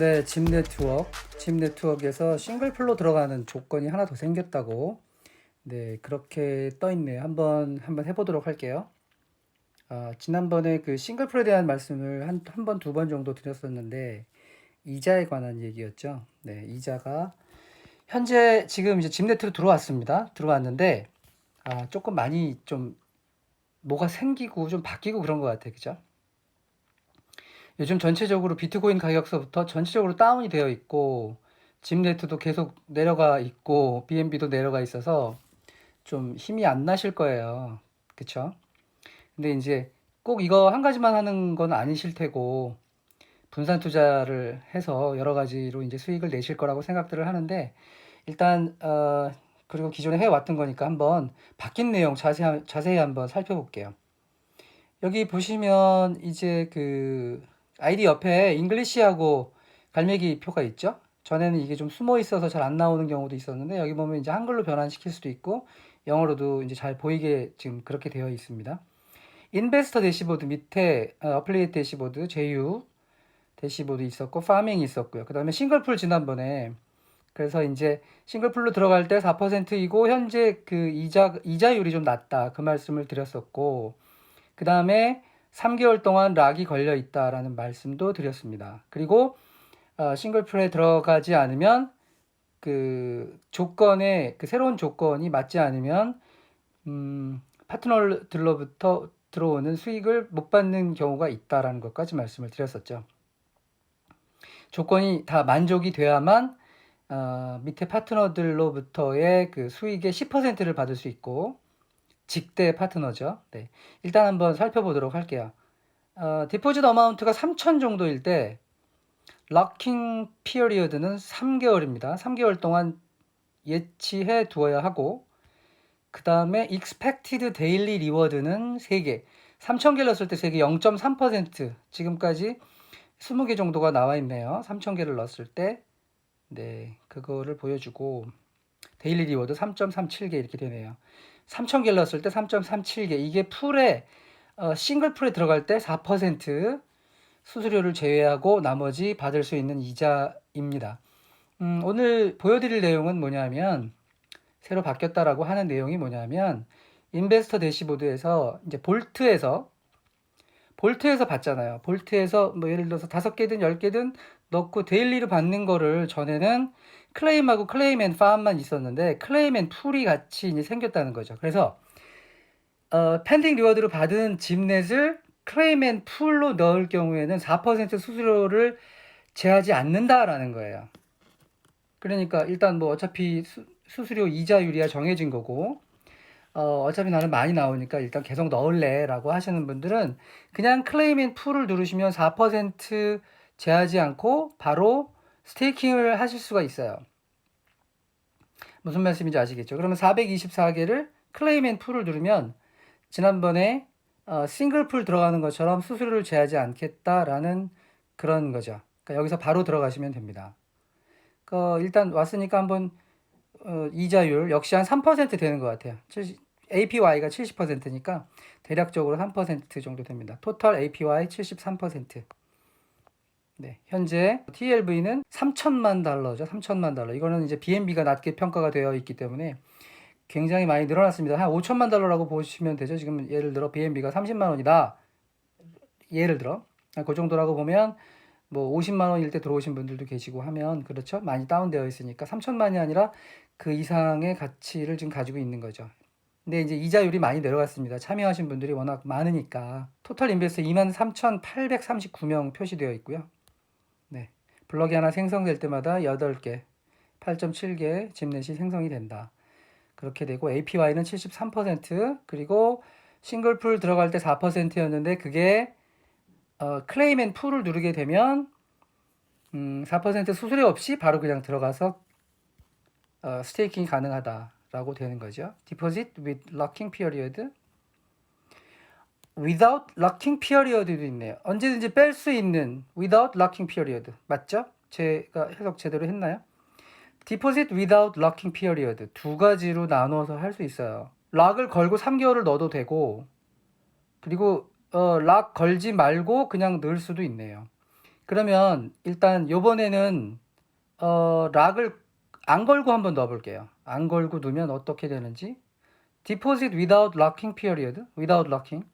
네, 집 네트워크. 집 네트워크에서 싱글 플로 들어가는 조건이 하나 더 생겼다고. 네, 그렇게 떠 있네요. 한번 한번 해보도록 할게요. 아, 지난번에 그 싱글 플로에 대한 말씀을 한 한 번, 두 번 정도 드렸었는데 이자에 관한 얘기였죠. 네, 이자가 현재 지금 이제 집 네트로 들어왔습니다. 들어왔는데 아, 조금 많이 좀 뭐가 생기고 좀 바뀌고 그런 것 같아요. 그죠? 요즘 전체적으로 비트코인 가격서부터 전체적으로 다운이 되어 있고 집네트도 계속 내려가 있고 BNB도 내려가 있어서 좀 힘이 안 나실 거예요. 그쵸? 근데 이제 꼭 이거 한 가지만 하는 건 아니실 테고 분산 투자를 해서 여러 가지로 이제 수익을 내실 거라고 생각들을 하는데 일단 어 그리고 기존에 해왔던 거니까 한번 바뀐 내용 자세히 자세히 한번 살펴볼게요. 여기 보시면 이제 그 아이디 옆에 잉글리시하고 갈매기 표가 있죠? 전에는 이게 좀 숨어 있어서 잘 안 나오는 경우도 있었는데 여기 보면 이제 한글로 변환시킬 수도 있고 영어로도 이제 잘 보이게 지금 그렇게 되어 있습니다. 인베스터 대시보드 밑에 어, 어플리에이트 대시보드 제휴 대시보드 있었고 파밍이 있었고요. 그 다음에 싱글풀 지난번에 그래서 이제 싱글풀로 들어갈 때 4%이고 현재 그 이자 이자율이 좀 낮다 그 말씀을 드렸었고 그 다음에 3개월 동안 락이 걸려 있다라는 말씀도 드렸습니다. 그리고 어, 싱글풀에 들어가지 않으면 그 조건에 그 새로운 조건이 맞지 않으면 음, 파트너들로부터 들어오는 수익을 못 받는 경우가 있다라는 것까지 말씀을 드렸었죠. 조건이 다 만족이 돼야만 어, 밑에 파트너들로부터의 그 수익의 10%를 받을 수 있고 직대 파트너죠. 네. 일단 한번 살펴보도록 할게요. 어, 디포짓 어마운트가 3천 정도일 때 락킹 피어리어드는 3개월입니다. 3개월 동안 예치해 두어야 하고 그 다음에 expected daily reward는 3개 3,000개 넣었을 때 3개 0.3% 지금까지 20개 정도가 나와 있네요. 3,000개를 넣었을 때 네, 그거를 보여주고 데일리 리워드 3.37개 이렇게 되네요. 3,000개를 넣었을 때 3.37개. 이게 풀에 어, 싱글 풀에 들어갈 때 4% 수수료를 제외하고 나머지 받을 수 있는 이자입니다. 음, 오늘 보여드릴 내용은 뭐냐면 새로 바뀌었다라고 하는 내용이 뭐냐면 인베스터 대시보드에서 이제 볼트에서 볼트에서 받잖아요. 볼트에서 뭐 예를 들어서 다섯 개든 열 개든 넣고 데일리로 받는 거를 전에는 클레임하고 클레임 앤 팜만 있었는데 클레임 앤 풀이 같이 이제 생겼다는 거죠. 그래서 어, 펜딩 리워드로 받은 집넷을 클레임 앤 풀로 넣을 경우에는 4% 수수료를 제하지 않는다라는 거예요. 그러니까 일단 뭐 어차피 수, 수수료 이자율이야 정해진 거고 어, 어차피 나는 많이 나오니까 일단 계속 넣을래 라고 하시는 분들은 그냥 클레임 앤 풀을 누르시면 4% 제하지 않고 바로 스테이킹을 하실 수가 있어요. 무슨 말씀인지 아시겠죠? 그러면 424개를 클레임 앤 풀을 누르면 지난번에 어, 싱글 풀 들어가는 것처럼 수수료를 제하지 않겠다라는 그런 거죠. 그러니까 여기서 바로 들어가시면 됩니다. 그 일단 왔으니까 한번 어, 이자율 역시 한 3% 되는 것 같아요. 70, APY가 70%니까 대략적으로 3% 정도 됩니다. 토탈 APY 73%. 네, 현재 TLV는 3천만 달러죠. 3천만 달러. 이거는 이제 BNB가 낮게 평가가 되어 있기 때문에 굉장히 많이 늘어났습니다. 한 5천만 달러라고 보시면 되죠. 지금 예를 들어 BNB가 30만 원이다. 예를 들어 그 정도라고 보면 뭐 50만 원일 때 들어오신 분들도 계시고 하면 그렇죠. 많이 다운되어 있으니까 3천만이 아니라 그 이상의 가치를 지금 가지고 있는 거죠. 근데 이제 이자율이 많이 내려갔습니다. 참여하신 분들이 워낙 많으니까 토탈 인베스트 23,839명 표시되어 있고요. 네. 블럭이 하나 생성될 때마다 8개, 8.7개 집넷이 생성이 된다. 그렇게 되고 APY는 73% 그리고 싱글풀 들어갈 때 4%였는데 그게 어, 클레임 앤 풀을 누르게 되면 음, 4% 수수료 없이 바로 그냥 들어가서 어, 스테이킹이 가능하다라고 되는 거죠. Deposit with locking period. Without locking period도 있네요. 언제든지 뺄 수 있는 without locking period 맞죠? 제가 해석 제대로 했나요? Deposit without locking period 두 가지로 나누어서 할 수 있어요. 락을 걸고 3개월을 넣어도 되고 그리고 어, 락 걸지 말고 그냥 넣을 수도 있네요. 그러면 일단 요번에는 어, 락을 안 걸고 한번 넣어볼게요. 안 걸고 넣으면 어떻게 되는지. Deposit without locking period, without locking.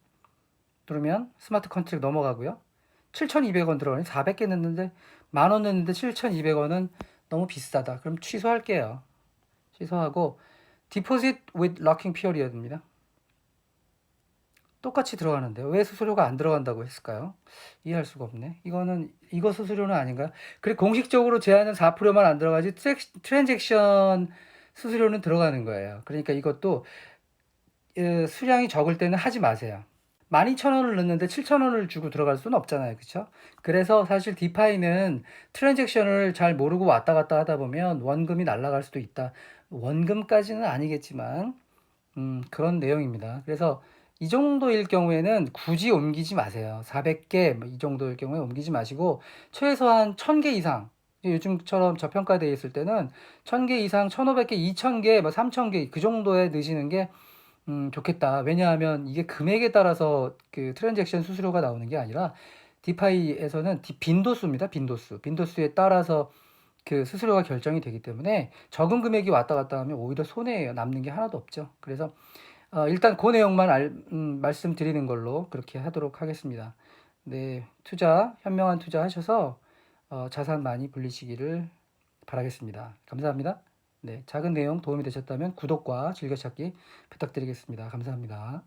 누르면 스마트 컨트랙 넘어가고요. 7,200원 들어가니 400개 넣는데 만 원 넣는데 7,200원은 너무 비싸다. 그럼 취소할게요. 취소하고 Deposit with locking period입니다. 똑같이 들어가는데 왜 수수료가 안 들어간다고 했을까요? 이해할 수가 없네. 이거는 이거 수수료는 아닌가요? 그래 공식적으로 제한은 4%만 안 들어가지 트랜잭션 수수료는 들어가는 거예요. 그러니까 이것도 에, 수량이 적을 때는 하지 마세요. 12,000원을 넣는데 7,000원을 주고 들어갈 수는 없잖아요. 그쵸? 그래서 사실 디파이는 트랜잭션을 잘 모르고 왔다 갔다 하다 보면 원금이 날아갈 수도 있다. 원금까지는 아니겠지만 음, 그런 내용입니다. 그래서 이 정도일 경우에는 굳이 옮기지 마세요. 400개 뭐이 정도일 경우에 옮기지 마시고 최소한 1000개 이상 요즘처럼 저평가되어 있을 때는 1000개 이상, 1500개, 2000개, 뭐 3000개 그 정도에 넣으시는 게 음, 좋겠다. 왜냐하면 이게 금액에 따라서 그 트랜잭션 수수료가 나오는 게 아니라 디파이에서는 디- 빈도수입니다. 빈도수. 빈도수에 따라서 그 수수료가 결정이 되기 때문에 적은 금액이 왔다 갔다 하면 오히려 손해예요. 남는 게 하나도 없죠. 그래서 어, 일단 그 내용만 알- 음, 말씀드리는 걸로 그렇게 하도록 하겠습니다. 네, 투자 현명한 투자 하셔서 어, 자산 많이 불리시기를 바라겠습니다. 감사합니다. 네, 작은 내용 도움이 되셨다면 구독과 즐겨찾기 부탁드리겠습니다. 감사합니다.